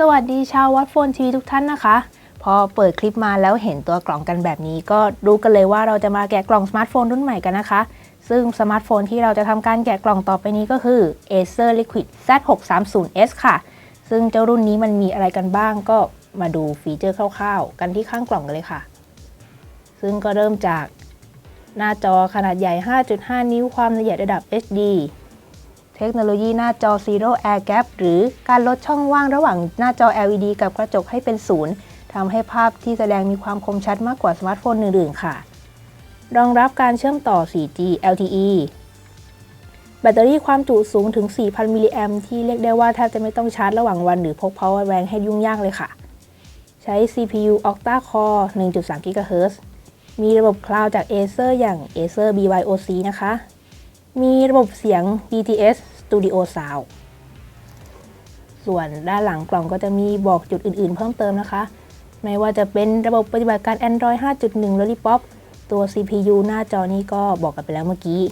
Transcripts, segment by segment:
สวัสดีชาววัดโฟนทีวีทุกท่านนะคะ พอเปิดคลิปมาแล้วเห็นตัวกล่องกันแบบนี้ ก็รู้กันเลยว่าเราจะมาแกะกล่องสมาร์ทโฟนรุ่นใหม่กันนะคะ ซึ่งสมาร์ทโฟนที่เราจะทำการแกะกล่องต่อไปนี้ก็คือ Acer Liquid Z630s ค่ะ ซึ่งเจ้ารุ่นนี้มันมีอะไรกันบ้างก็มาดูฟีเจอร์คร่าวๆ กันที่ข้างกล่องกันเลยค่ะ ซึ่งก็เริ่มจากหน้าจอขนาดใหญ่ 5.5 นิ้วความละเอียดระดับ HD เทคโนโลยีหน้าจอ Zero Air Gap หรือการลดช่องว่างระหว่างหน้าจอ LED กับกระจกให้เป็นศูนย์ทำให้ภาพที่แสดงมีความคมชัดมากกว่าสมาร์ทโฟนอื่นๆ ค่ะ รองรับการเชื่อมต่อ 4G LTE แบตเตอรี่ความจุสูงถึง 4,000 มิลลิแอมที่เรียกได้ว่าแทบจะไม่ต้องชาร์จระหว่างวันหรือพก power bank ให้ยุ่งยากเลยค่ะ ใช้ CPU Octa Core 1.3 GHz มีระบบคลาวด์จาก Acer อย่าง Acer BYOC นะคะ มีระบบเสียง DTS Studio Sound ส่วนด้านหลังกล่องก็จะมีบอกจุดอื่นๆ เพิ่มเติมนะคะ ไม่ว่าจะเป็นระบบปฏิบัติการ Android 5.1 Lollipop ตัว CPU หน้าจอนี้ก็บอกกันไปแล้วเมื่อกี้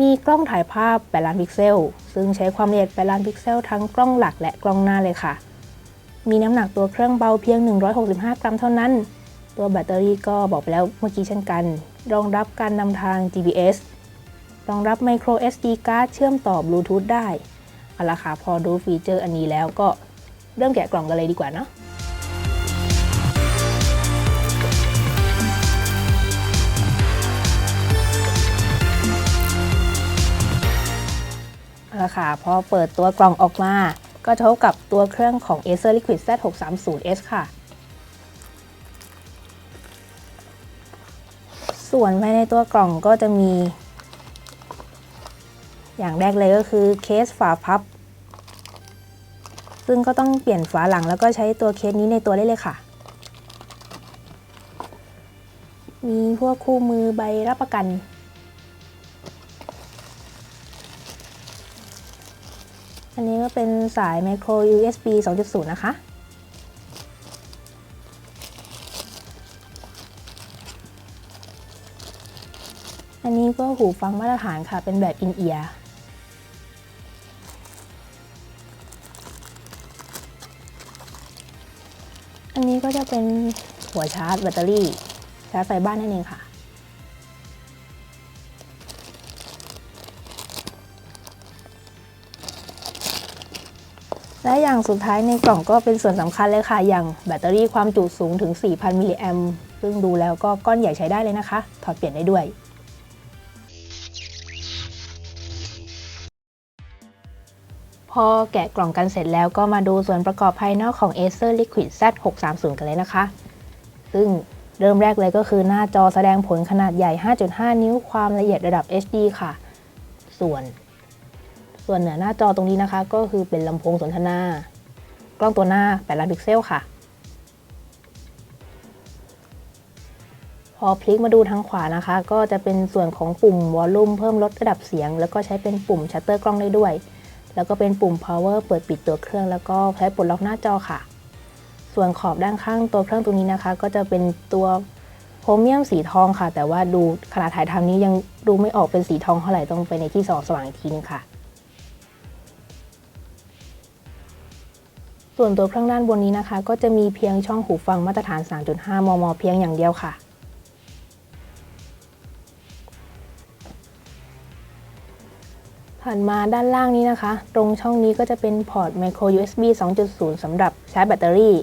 มีกล้องถ่ายภาพ 8 ล้านพิกเซล ซึ่งใช้ความละเอียด 8 ล้านพิกเซลทั้งกล้องหลักและกล้องหน้าเลยค่ะ มีน้ำหนักตัวเครื่องเบาเพียง 165 กรัมเท่านั้น ตัวแบตเตอรี่ก็บอกไปแล้วเมื่อกี้เช่นกัน รองรับการนำทาง GPS รองรับ micro SD card เชื่อมต่อบลูทูธได้เอาละค่ะพอดูฟีเจอร์อันนี้แล้วก็เริ่มแกะกล่องกันเลยดีกว่าเนาะเอาละค่ะพอเปิดตัวกล่องออกมา ก็จะพบกับตัวเครื่องของ Acer Liquid Z630s ค่ะ ส่วนภายในตัวกล่องก็จะมี อย่างแรกเลยก็คือเคสฝาพับ ซึ่งก็ต้องเปลี่ยนฝาหลังแล้วก็ใช้ตัวเคสนี้ในตัวได้เลยค่ะ มีพวกคู่มือใบรับประกันอันนี้ก็เป็นสาย micro USB 2.0 นะคะ อันนี้ก็หูฟังมาตรฐานค่ะ เป็นแบบอินเอียร์ ก็จะเป็นหัวชาร์จแบตเตอรี่ชาร์จไฟบ้านนั่นเองค่ะ และอย่างสุดท้ายในกล่องก็เป็นส่วนสำคัญเลยค่ะ อย่างแบตเตอรี่ความจุสูงถึง 4,000 มิลลิแอมซึ่งดูแล้วก็ก้อนใหญ่ใช้ได้เลยนะคะ ถอดเปลี่ยนได้ด้วย พอแกะกล่องกันเสร็จแล้วก็มาดูส่วนประกอบภายนอกของ Acer Liquid Z630 กันเลยนะคะ ซึ่งเริ่มแรกเลยก็คือหน้าจอแสดงผลขนาดใหญ่ 5.5 นิ้วความละเอียดระดับ HD ค่ะ ส่วน ส่วนเหนือหน้าจอตรงนี้นะคะ ก็คือเป็นลำโพงสนทนา กล้องตัวหน้า 8 ล้านพิกเซลค่ะ พอพลิกมาดูทางขวานะคะ ก็จะเป็นส่วนของปุ่มวอลลุ่มเพิ่มลดระดับเสียง แล้วก็ใช้เป็นปุ่มชัตเตอร์กล้องได้ด้วย แล้วก็เป็นปุ่ม power เปิดปิดตัวเครื่อง แล้วก็ใช้ปลดล็อกหน้าจอค่ะ ส่วนขอบด้านข้างตัวเครื่องตรงนี้นะคะ ก็จะเป็นตัวโครเมียมสีทองค่ะ แต่ว่าดูขนาดถ่ายทำนี้ยังดูไม่ออกเป็นสีทองเท่าไหร่ต้องไปในที่สองสว่างอีกทีนึงค่ะ ส่วนตัวเครื่องด้านบนนี้นะคะ ก็จะมีเพียงช่องหูฟังมาตรฐาน 3.5 มม เพียงอย่างเดียวค่ะ ถัดมาด้านล่างนี้นะคะ ตรงช่องนี้ก็จะเป็นพอร์ต micro USB 2.0 สำหรับชาร์จแบตเตอรี่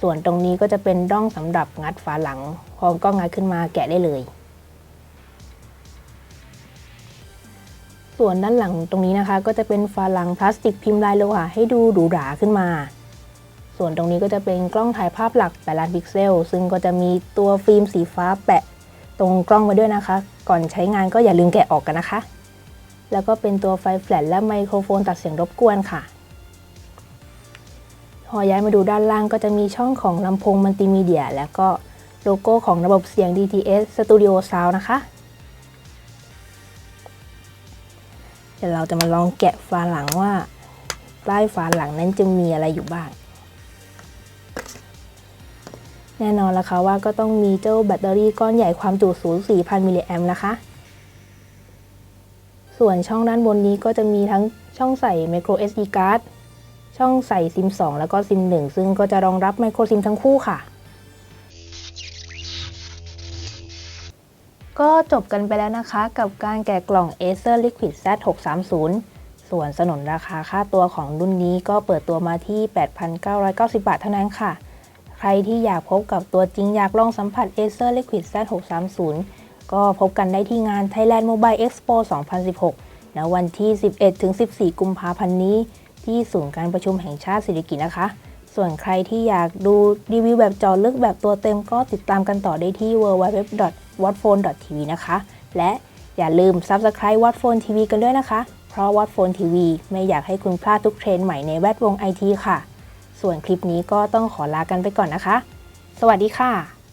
ส่วนตรงนี้ก็จะเป็นร่องสำหรับงัดฝาหลัง พอก็งัดขึ้นมาแกะได้เลย ส่วนด้านหลังตรงนี้นะคะ ก็จะเป็นฝาหลังพลาสติกพิมพ์ลายโลหะให้ดูหรูหราขึ้นมา ส่วนตรงนี้ก็จะเป็นกล้องถ่ายภาพหลัก8ล้านพิกเซล ซึ่งก็จะมีตัวฟิล์มสีฟ้าแปะ ตรงกล้องไว้ด้วยนะคะ ก่อนใช้งานก็อย่าลืมแกะออกกันนะคะ แล้วก็เป็นตัวไฟแฟลชและไมโครโฟนตัดเสียงรบกวนค่ะ พอย้ายมาดูด้านล่างก็จะมีช่องของลำโพงมัลติมีเดีย แล้วก็โลโก้ของระบบเสียง DTS Studio Sound นะคะ เดี๋ยวเราจะมาลองแกะฝาหลังว่าใต้ฝาหลังนั้นจะมีอะไรอยู่บ้าง แน่นอนละค่ะว่าก็ต้องมีเจ้าแบตเตอรี่ก้อนใหญ่ความจุสูง4,000 มิลลิแอมนะคะ ส่วนช่องด้านบนนี้ก็จะมีทั้งช่องใส่ micro SD card ช่องใส่ซิม 2 แล้วก็ซิม 1 ซึ่งก็จะรองรับไมโครซิมทั้งคู่ค่ะ ก็จบกันไปแล้วนะคะ กับการแกะกล่อง Acer Liquid Z630 ส่วนสนนราคาค่าตัวของรุ่นนี้ก็เปิดตัวมาที่ 8,990 บาทเท่านั้นค่ะ ใครที่อยากพบกับตัวจริงอยากลองสัมผัส Acer Liquid Z630 ก็พบกันได้ที่งาน Thailand Mobile Expo 2016ณวันที่ 11-14 กุมภาพันธ์นี้ ที่ศูนย์การประชุมแห่งชาติสิริกิติ์นะคะ ส่วนใครที่อยากดูรีวิวแบบจอลึกแบบตัวเต็มก็ติดตามกันต่อได้ที่ www.watphone.tv นะคะ และอย่าลืม Subscribe w a t p h o n e TV กันด้วยนะคะ เพราะ w a t p h o n e TV ไม่อยากให้คุณพลาดทุกเทรนด์ใหม่ในแวดวงไอทีค่ะ ส่วนคลิปนี้ก็ต้องขอลากันไปก่อนนะคะ สวัสดีค่ะ